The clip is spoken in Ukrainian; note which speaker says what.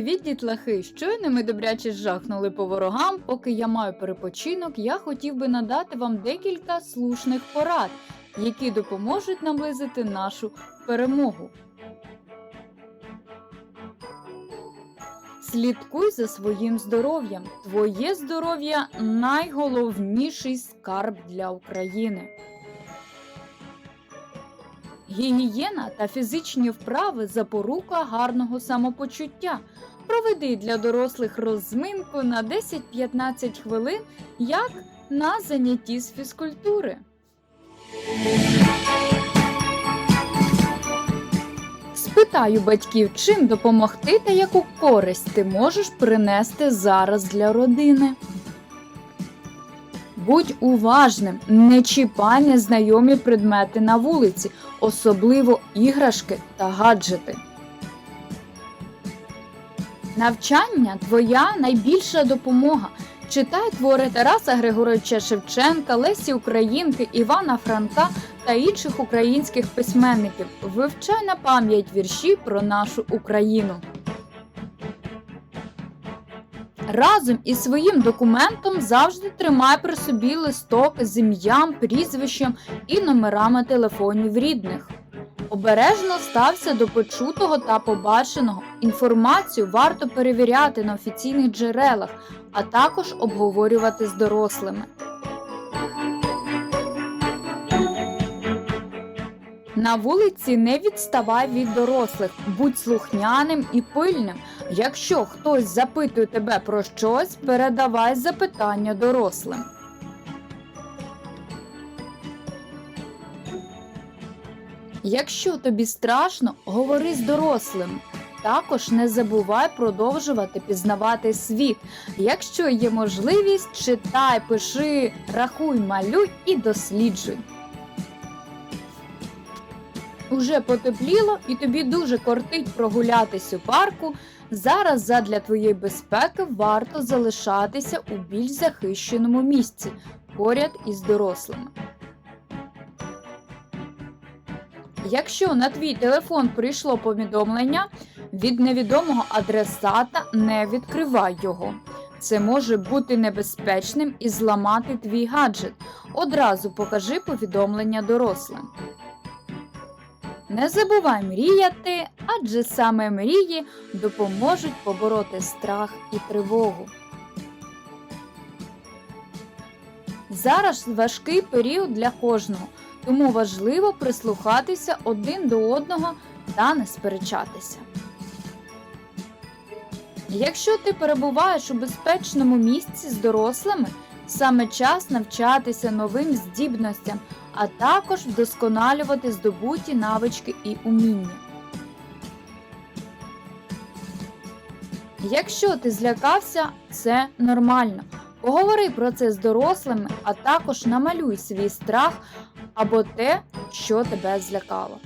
Speaker 1: Привіт, дітлахи! Щойно ми добряче жахнули по ворогам. Поки я маю перепочинок, я хотів би надати вам декілька слушних порад, які допоможуть наблизити нашу перемогу. Слідкуй за своїм здоров'ям. Твоє здоров'я найголовніший скарб для України. Гігієна та фізичні вправи запорука гарного самопочуття. Проведи для дорослих розминку на 10-15 хвилин, як на занятті з фізкультури. Спитаю батьків, чим допомогти та яку користь ти можеш принести зараз для родини. Будь уважним, не чіпай незнайомі предмети на вулиці, особливо іграшки та гаджети. Навчання твоя найбільша допомога. Читай твори Тараса Григоровича Шевченка, Лесі Українки, Івана Франка та інших українських письменників. Вивчай на пам'ять вірші про нашу Україну. Разом із своїм документом завжди тримай при собі листок з ім'ям, прізвищем і номерами телефонів рідних. Обережно стався до почутого та побаченого. Інформацію варто перевіряти на офіційних джерелах, а також обговорювати з дорослими. На вулиці не відставай від дорослих, будь слухняним і пильним. Якщо хтось запитує тебе про щось, передавай запитання дорослим. Якщо тобі страшно, говори з дорослим. Також не забувай продовжувати пізнавати світ. Якщо є можливість, читай, пиши, рахуй, малюй і досліджуй. Уже потепліло і тобі дуже кортить прогулятись у парку. Зараз задля твоєї безпеки варто залишатися у більш захищеному місці поряд із дорослими. Якщо на твій телефон прийшло повідомлення від невідомого адресата, не відкривай його. Це може бути небезпечним і зламати твій гаджет. Одразу покажи повідомлення дорослим. Не забувай мріяти, адже саме мрії допоможуть побороти страх і тривогу. Зараз важкий період для кожного, тому важливо прислухатися один до одного та не сперечатися. Якщо ти перебуваєш у безпечному місці з дорослими, саме час навчатися новим здібностям, а також вдосконалювати здобуті навички і уміння. Якщо ти злякався, це нормально. Поговори про це з дорослими, а також намалюй свій страх або те, що тебе злякало.